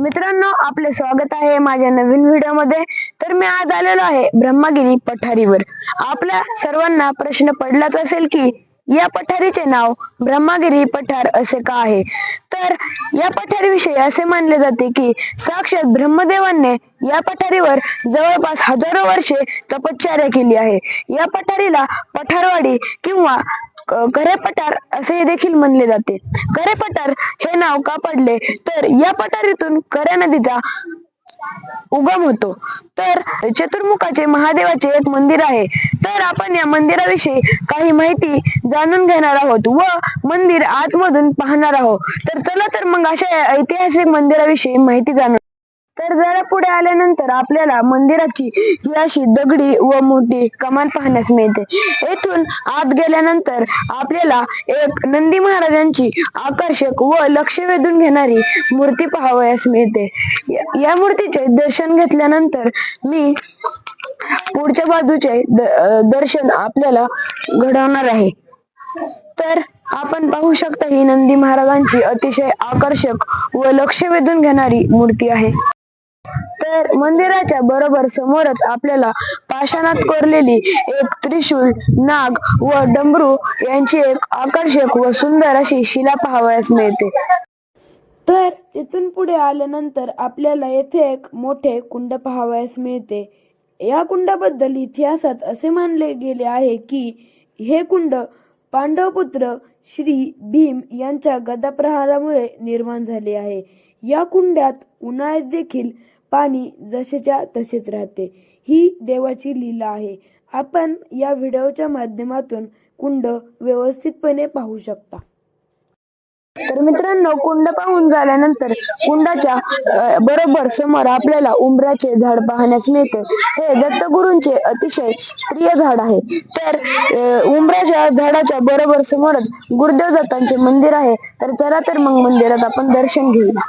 मित्रांनो आपले स्वागत आहे माझ्या नवीन व्हिडिओमध्ये. तर मी आज आलेलो आहे ब्रह्मगिरी पठारीवर. आपल्या सर्वांना प्रश्न पडलाच असेल की या पठारीचे नाव ब्रह्मगिरी पठार असे का आहे? तर या पठारीविषयी असे मानले जाते की साक्षात ब्रह्मदेवांनी या पठारीवर जवळपास हजारो वर्षे तपश्चर्या केली आहे. या पठारीला पठारवाडी किंवा करे पठार असे देखील म्हणले जाते. करे पठार हे नाव का पडले? तर या पठारीतून करे नदीचा उगम होतो. तर चतुर्मुखाचे महादेवाचे एक मंदिर आहे. तर आपण या मंदिराविषयी काही माहिती जाणून घेणार आहोत व मंदिर आतमधून पाहणार आहोत. तर चला तर मग अशा ऐतिहासिक मंदिराविषयी माहिती जाणून तर जरा पुढे आल्यानंतर आपल्याला मंदिराची ही अशी दगडी व मोठी कमान पाहण्यास मिळते. येथून आत गेल्यानंतर आपल्याला एक नंदी महाराजांची आकर्षक व लक्ष वेधून घेणारी मूर्ती पाहावयास मिळते. या- मूर्तीचे दर्शन घेतल्यानंतर मी पुढच्या बाजूचे दर्शन आपल्याला घडवणार आहे. तर आपण पाहू शकता ही नंदी महाराजांची अतिशय आकर्षक व लक्ष वेधून घेणारी मूर्ती आहे. तर मंदिराच्या बरोबर समोरच आपल्याला पाषाणात कोरलेली एक त्रिशूल नाग व डमरू यांची एक आकर्षक व सुंदर अशी शिला पाहावयास मिळते. तर तिथून पुढे आल्यानंतर आपल्याला येथे एक मोठे कुंड पाहावयास मिळते. या कुंडाबद्दल इतिहासात असे मानले गेले आहे की हे कुंड पांडवपुत्र श्री भीम यांच्या गदाप्रहारामुळे निर्माण झाले आहे. या कुंड्यात उन्हाळ्यात देखील पाणी जसेच्या तसेच राहते. ही देवाची लीला आहे. आपण या व्हिडिओच्या माध्यमातून कुंड व्यवस्थितपणे पाहू शकता. तर मित्रांनो कुंड पाहून झाल्यानंतर कुंडाच्या बरोबर समोर आपल्याला उंबराचे झाड पाहण्यास मिळते. हे दत्तगुरूंचे अतिशय प्रिय झाड आहे. तर उंबराच्या झाडाच्या बरोबर समोरच गुरुदेव दत्तांचे मंदिर आहे. तर चला तर मग मंदिरात आपण दर्शन घेऊया.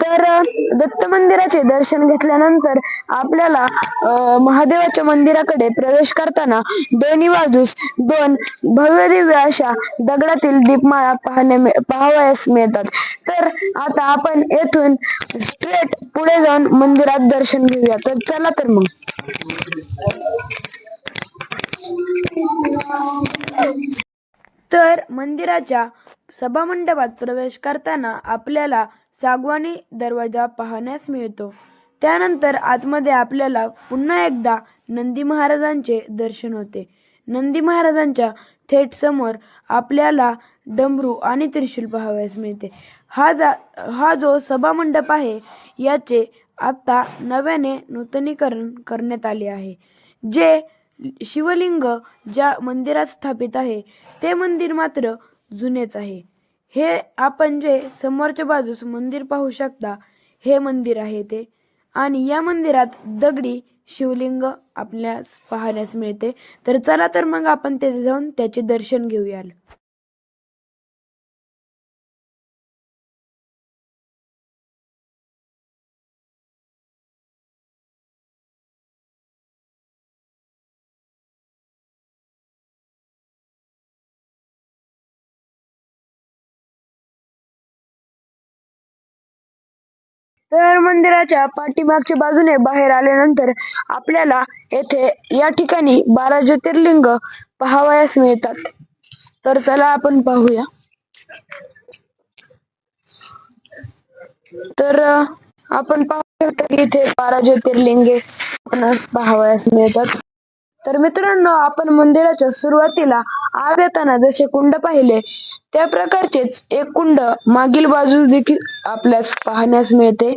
तर दत्त मंदिराचे दर्शन घेतल्यानंतर आपल्याला महादेवाच्या मंदिराकडे प्रवेश करताना दोन्ही बाजूस दोन भव्य दिव्य अशा दगडातील दीपमाळा पाहण्या पाहावयास मिळतात. तर आता आपण येथून स्ट्रेट पुढे जाऊन मंदिरात दर्शन घेऊया. तर चला तर मग. तर मंदिराच्या सभामंडपात प्रवेश करताना आपल्याला सागवानी दरवाजा पाहण्यास मिळतो. त्यानंतर आतमध्ये आपल्याला पुन्हा एकदा नंदी महाराजांचे दर्शन होते. नंदी महाराजांच्या थेट समोर आपल्याला डमरू आणि त्रिशूल पाहावयास मिळते. हा जा हा जो सभामंडप आहे याचे आता नव्याने नूतनीकरण करण्यात आले आहे. जे शिवलिंग ज्या मंदिरात स्थापित आहे ते मंदिर मात्र जुनेच आहे. हे आपण जे समोरच्या बाजूस मंदिर पाहू शकता हे मंदिर आहे ते. आणि या मंदिरात दगडी शिवलिंग आपल्यास पाहण्यास मिळते. तर चला तर मग आपण तेथे जाऊन त्याचे दर्शन घेऊयाल. तर मंदिराच्या पाठीमागच्या बाजूने बाहेर आल्यानंतर आपल्याला येथे या ठिकाणी बारा ज्योतिर्लिंग पाहावयास मिळतात. तर चला आपण पाहूया. तर आपण पाहू शकतो की इथे बारा ज्योतिर्लिंगे पाहावयास मिळतात. तर मित्रांनो आपण मंदिराच्या सुरुवातीला आत येताना जसे कुंड पाहिले त्या प्रकारचेच एक कुंड मागील बाजूस देखील आपल्यास पाहण्यास मिळते.